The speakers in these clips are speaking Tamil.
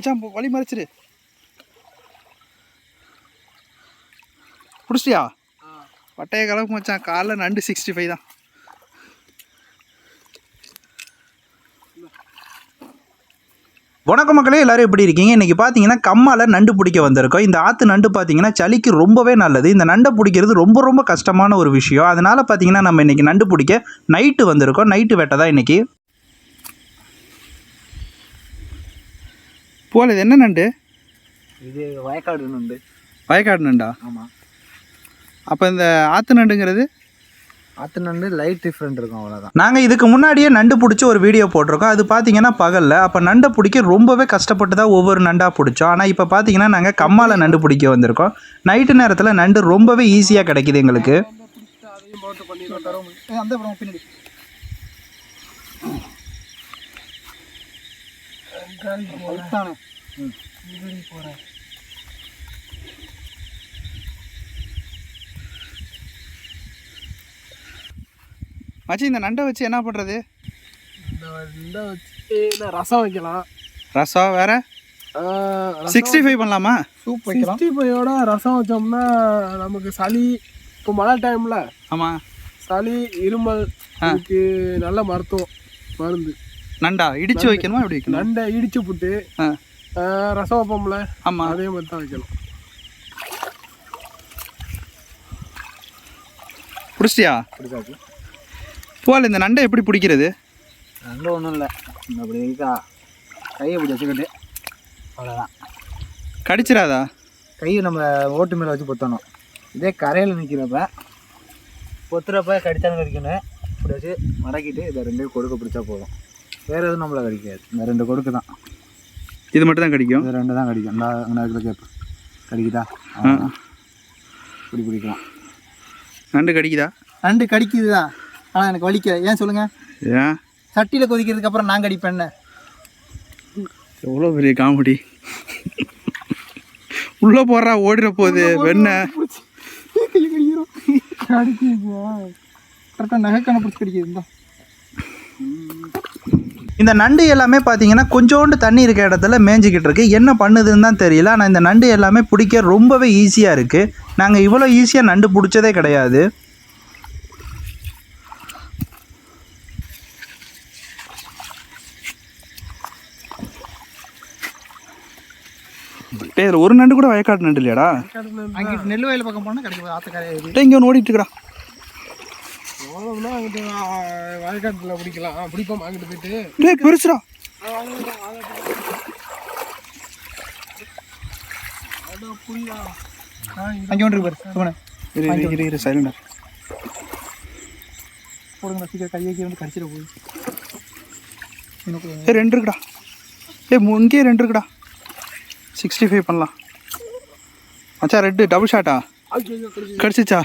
மச்சான் வழி மறைச்சிரு. பிடிச்சியா பட்டைய கலப்பு மச்சான் காலைல நண்டு சிக்ஸ்டி ஃபைவ் தான். வணக்கம் மக்களே எல்லாரும் எப்படி இருக்கீங்க? இன்றைக்கி பார்த்தீங்கன்னா கம்மால நண்டு பிடிக்க வந்திருக்கோம். இந்த ஆற்று நண்டு பார்த்தீங்கன்னா சளிக்கு ரொம்பவே நல்லது. இந்த நண்டை பிடிக்கிறது ரொம்ப ரொம்ப கஷ்டமான ஒரு விஷயம். அதனால் பார்த்தீங்கன்னா நம்ம இன்றைக்கி நண்டு பிடிக்க நைட்டு வந்திருக்கோம். நைட்டு வேட்டை தான் இன்றைக்கி போல இது என்ன நண்டு? இது வயக்காடு உண்டு வயக்காடு நண்டா? ஆமாம் அப்போ இந்த ஆற்று நண்டுங்கிறது? ஆத்து நண்டு லைட் டிஃப்ரெண்ட் இருக்கும் அவ்வளோதான் நாங்கள் இதுக்கு முன்னாடியே நண்டு பிடிச்சி ஒரு வீடியோ போட்டிருக்கோம். அது பார்த்தீங்கன்னா பகலில். அப்போ நண்டை பிடிக்க ரொம்பவே கஷ்டப்பட்டு தான் ஒவ்வொரு நண்டாக பிடிச்சோம். ஆனால் இப்போ பார்த்தீங்கன்னா நாங்கள் கம்மால நண்டு பிடிக்க வந்திருக்கோம். நைட்டு நேரத்தில் நண்டு ரொம்பவே ஈஸியாக கிடைக்குது எங்களுக்கு. மச்சி இந்த நண்டை வச்சு என்ன பண்ணுறது இந்த இந்த வச்சு ரசம் வைக்கலாம். ரசம் வேற? சிக்ஸ்டி ஃபைவ் பண்ணலாமா? சூப் வைக்கலாம். சிக்ஸ்டி ஃபைவோட ரசம் வச்சோம்னா நமக்கு சளி இப்போ மழை டைமில் ஆமாம் சளி இருமல் நல்ல மருத்துவம் மருந்து. நண்டா இடிச்சு வைக்கணுமா? எப்படி வைக்கணும்? நண்டை இடிச்சு புட்டு ரசம் வைப்போம்ல ஆமாம் அதே மாதிரி தான் வைக்கணும். பிடிச்சிட்டியா? பிடிச்சாச்சு. போல் இந்த நண்டை எப்படி பிடிக்கிறது? நண்டு ஒன்றும் இல்லை. அப்படி இருக்கா? கையை இப்படி வச்சுக்கிட்டு அவ்வளோதான் கடிச்சிடாதா? கையை நம்ம ஓட்டு மேலே வச்சு பொத்தணும். இதே கரையில் நிற்கிறப்ப பொத்துறப்ப கடிச்சாலும் கடிக்கணும். இப்படி வச்சு மடக்கிட்டு இதை ரெண்டையும் கொடுக்க பிடிச்சா போதும். வேறு எதுவும் நம்மளை கடிக்காது. இந்த ரெண்டு கொடுக்கு தான். இது மட்டும் தான் கடிக்கும்? இது ரெண்டு தான் கடிக்கும். இந்த நேரத்தில் கேட்பு கடிக்குதா. இப்படி பிடிக்கலாம். நண்டு கடிக்குதா? நண்டு கடிக்குது தான் ஆனால் எனக்கு வலிக்க ஏன் சொல்லுங்க? ஏன்? சட்டியில் கொதிக்கிறதுக்கு அப்புறம் நான் கடிப்பேன் எவ்வளோ பெரிய காமெடி. உள்ளே போடுறா ஓடிட போகுது. வெண்ணெய். கரெக்டாக நகைக்கான பிடிச்சி கடிக்குது. இந்த நண்டு எல்லாமே பார்த்தீங்கன்னா கொஞ்சோண்டு தண்ணி இருக்க இடத்துல மேய்ஞ்சிக்கிட்டு இருக்கு. என்ன பண்ணுதுன்னு தான் தெரியல. ஆனால் இந்த நண்டு எல்லாமே பிடிக்க ரொம்பவே ஈஸியாக இருக்குது நாங்கள் இவ்வளோ ஈஸியாக நண்டு பிடிச்சதே கிடையாது. டேய் இதுல ஒரு நண்டு கூட வயக்காடு நண்டு இல்லையாடா? நெல் வயல் பக்கம் போனால் கிடைக்கும்? ஆத்தக்காரை இங்கே ஒன்று ஓடிட்டு இருக்கடா. போனோம்னா அங்கிட்டு வயக்காட்டில் பிடிக்கலாம். பிடிப்போம் அங்கிட்டு போயிட்டு. டேய் பெருசுடா. அங்கே ஒன்று பாரு இரு இரு, சைலண்டா போடுங்க சீக்கிரம் கையை கீழே வந்து கடிச்சிட போகுது. ஏ ரெண்டு இருக்குடா. ஏ இங்கேயே ரெண்டு இருக்குடா. சிக்ஸ்டி ஃபைவ் பண்ணலாம். மச்சான் ரெட்டு டபுள் ஷாட்டா கிடச்சிச்சா?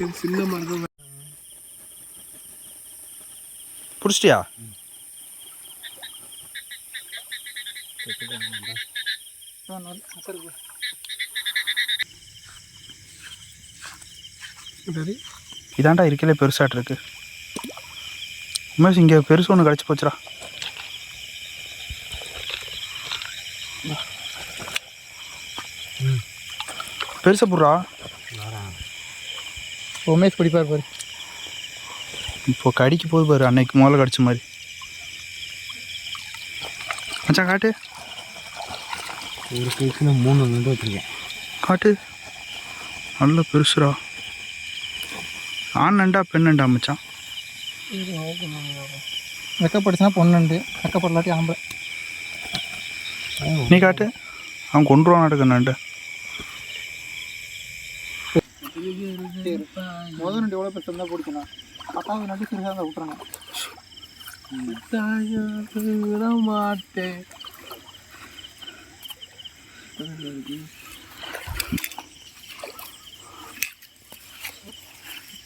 இது சின்ன மருந்து பிடிச்சிட்டியா? இதாண்டா இருக்கலே பெருசாட்டு இருக்கு உமேஷ் இங்கே பெருசு ஒன்று கிடச்சி போச்சுடா. பெருசை போடுறா. உமேஷ் பிடிப்பார் பாரு. இப்போ கடிக்கு போகுது பாரு அன்னைக்கு முதல்ல கடிச்ச மாதிரி. மச்சான் காட்டு. ஒரு பீஸில் மூணு நண்டு வச்சுருக்கேன். காட்டு. நல்ல பெருசுடா. ஆண் நண்டா பெண் நண்டா மச்சான்? வெக்கப்படுச்சுன்னா பொண்ணுண்டு வெக்கப்படலாட்டி ஆம்பளை. நீ காட்டு. அவன் கொண்டுருவான் நடக்க நண்டு. முதல் நண்டு எவ்வளோ பெருசாக இருந்தால் பிடிக்கணும் பத்தாவது நண்டு சிறுசாக இருந்தால் விட்டுறணும் மாட்டேன்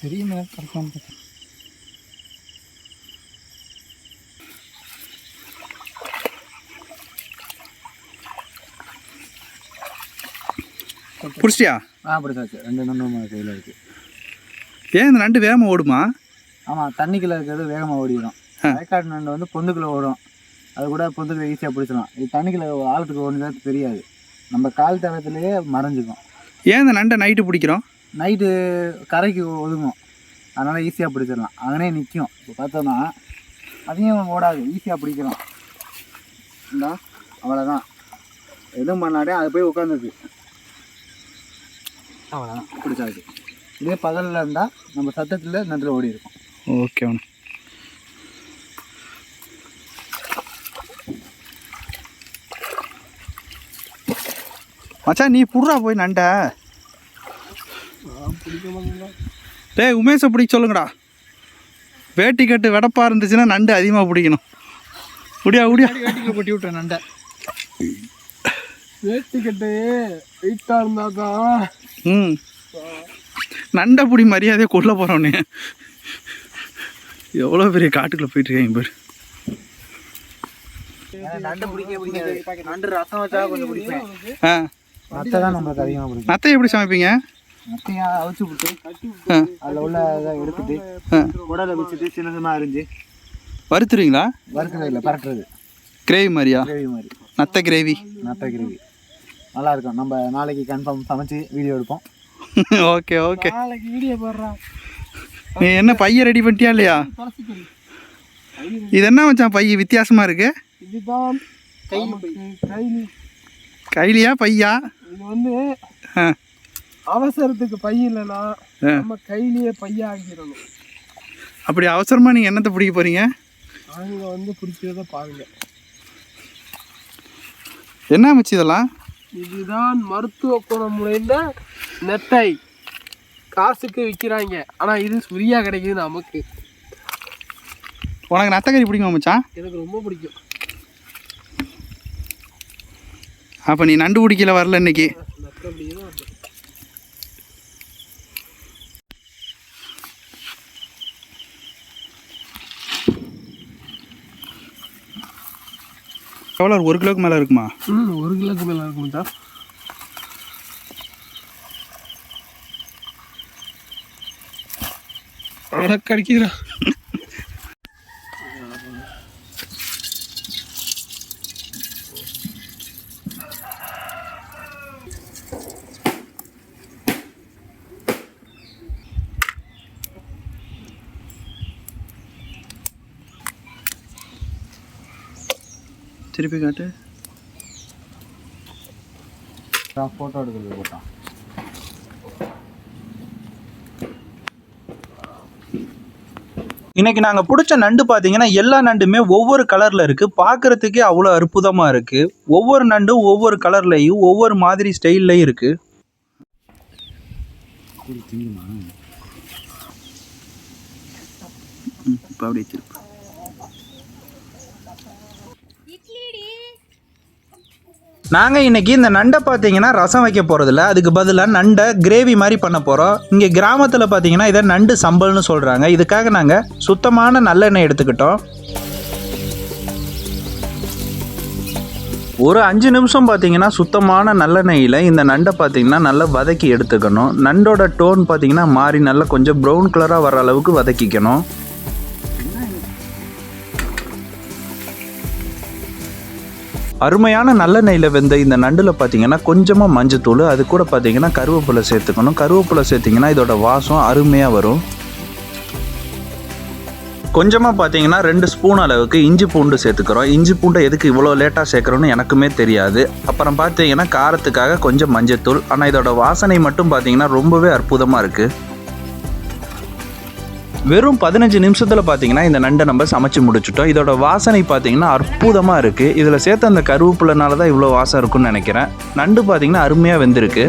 பெரிய மீன் ஆ பிடிச்சாச்சு ரெண்டு நண்டு நம்ம கையில் இருக்குது ஏன் இந்த நண்டு வேகமாக ஓடுமா? ஆமாம் தண்ணிக்குள்ளே இருக்கிறது வேகமாக ஓடிடும். வயக்காடு நண்டு வந்து பொந்துக்குள்ளே ஓடும். அது கூட பொந்துக்குள்ள ஈஸியாக பிடிச்சிடலாம் இது தண்ணிக்குள்ள ஆழத்துக்கு ஓடுனது தெரியாது. நம்ம கால் தளத்துலேயே மறைஞ்சிக்கும். ஏன் இந்த நண்டை நைட்டு பிடிக்கிறோம்? நைட்டு கரைக்கு ஒதுங்கும். அதனால் ஈஸியாக பிடிச்சிடலாம். அங்கனே நிற்கும் இப்போ பார்த்தோன்னா அதையும் ஓடாது. ஈஸியாக பிடிக்கிறோம். இந்தா அவ்வளோதான் எதுவும் பண்ணாடே அது போய் உட்காந்துருக்கு அவ்வளோதான் பிடிச்சாச்சு. இதே பகலில் இருந்தால் நம்ம சத்தத்தில் நண்டில் ஓடி இருக்கும். ஓகே அவனு மச்சான் நீ புடுறா போய் நண்டை. டேய் உமேஷை பிடிக்க சொல்லுங்கடா. வேட்டி கட்டு வெடப்பா இருந்துச்சுன்னா நண்டு அதிகமாக பிடிக்கணும். முடியா முடியா வேட்டிக்கு கொட்டி விட்டேன் நண்டை. வேட்டிக்கட்டு வெயிட்டாக இருந்தாதான் ம். நண்டை பிடி மரியாதையை கொல்ல போகிறவனே எவ்வளோ பெரிய காட்டுக்குள்ளே போயிட்டு இருக்காங்க பாரு தான் நத்தை எப்படி சமைப்பீங்க? மத்தையா அவிச்சு விட்டு அதில் உள்ள எடுத்துட்டு உடலை வச்சுட்டு சின்ன சின்ன அரிஞ்சு வறுத்துருவீங்களா? வறுக்கிறது இல்லை பரட்டுறது. கிரேவி மாதிரியா? கிரேவி மாதிரி. நத்தை கிரேவி. நட்டை கிரேவி. நல்லா இருக்கும் நம்ம நாளைக்கு கன்ஃபார்ம் சமைச்சு வீடியோ எடுப்போம். Okay okay. நாளைக்கு வீடியோ போடுறான். நீ என்ன பைய ரெடி பண்ணிட்டியா இல்லையா? இது என்ன மச்சான் பைய? வித்தியாசமா இருக்கு? இதுதான் கைலி கைலியா பையா? இது வந்து அவசரத்துக்கு பை இல்லைன்னா. நம்ம கையிலேயே பைய ஆக்கிடணும். அப்படி அவசரமா நீங்க என்னத்தை பிடிக்க போறீங்க? அவங்க வந்து பிடிக்கிறத பாருங்க. என்ன மச்சி இதெல்லாம்? இதுதான் மருத்துவ குணம் நிறைந்த நெட்டை காசுக்கு விற்கிறாங்க ஆனா இது ஃப்ரீயா கிடைக்குது நமக்கு. உனக்கு நத்தக்கறி பிடிக்குமா மச்சான்? எனக்கு ரொம்ப பிடிக்கும். அப்போ நீ நண்டு பிடிக்கல வரல இன்னைக்கு? எவ்வளோ ஒரு கிலோக்கு மேலே இருக்குமா? ம் ஒரு கிலோக்கு மேலே இருக்கும் சார் உனக்கு திருப்பி காட்டு. ஃபோட்டோ எடுக்கிறது போட்டான் இன்னைக்கு நாங்கள் பிடிச்ச நண்டு பார்த்தீங்கன்னா எல்லா நண்டுமே ஒவ்வொரு கலரில் இருக்குது பார்க்குறதுக்கே அவ்வளோ அற்புதமாக இருக்குது ஒவ்வொரு நண்டும் ஒவ்வொரு கலர்லையும் ஒவ்வொரு மாதிரி ஸ்டைல்லையும் இருக்குது இப்போ அப்படியே திருப்பி. நாங்கள் இன்னைக்கு இந்த நண்டை பார்த்தீங்கன்னா ரசம் வைக்க போகிறதில்ல அதுக்கு பதிலாக நண்டை கிரேவி மாதிரி பண்ண போகிறோம் இங்கே கிராமத்தில் பார்த்தீங்கன்னா இதை நண்டு சம்பல்னு சொல்கிறாங்க இதுக்காக நாங்கள் சுத்தமான நல்லெண்ணெய் எடுத்துக்கிட்டோம். ஒரு அஞ்சு நிமிஷம் பார்த்தீங்கன்னா சுத்தமான நல்லெண்ணெயில் இந்த நண்டை பார்த்தீங்கன்னா நல்லா வதக்கி எடுத்துக்கணும். நண்டோட டோன் பார்த்தீங்கன்னா மாறி நல்லா கொஞ்சம் ப்ரௌன் கலராக வர அளவுக்கு வதக்கிக்கணும். அருமையான நல்லெண்ணெயில் வெந்த இந்த நண்டில் பார்த்தீங்கன்னா கொஞ்சமாக மஞ்சத்தூள் அது கூட பார்த்தீங்கன்னா கருவேப்பிலை சேர்த்துக்கணும். கருவேப்பிலை சேர்த்திங்கன்னா இதோட வாசம் அருமையாக வரும். கொஞ்சமாக பார்த்தீங்கன்னா ரெண்டு ஸ்பூன் அளவுக்கு இஞ்சி பூண்டு சேர்த்துக்கிறோம். இஞ்சி பூண்டை எதுக்கு இவ்வளோ லேட்டாக சேர்க்குறோன்னு எனக்குமே தெரியாது. அப்புறம் பார்த்தீங்கன்னா காரத்துக்காக கொஞ்சம் மஞ்சத்தூள். ஆனால் இதோட வாசனை மட்டும் பார்த்தீங்கன்னா ரொம்பவே அற்புதமாக இருக்குது வெறும் பதினஞ்சு நிமிஷத்தில் பார்த்தீங்கன்னா இந்த நண்டை நம்ம சமைச்சு முடிச்சிட்டோம். இதோட வாசனை பார்த்தீங்கன்னா அற்புதமாக இருக்குது இதில் சேர்த்த அந்த கருவேப்பிலனால தான் இவ்வளோ வாசம் இருக்குன்னு நினைக்கிறேன். நண்டு பார்த்தீங்கன்னா அருமையாக வெந்திருக்கு.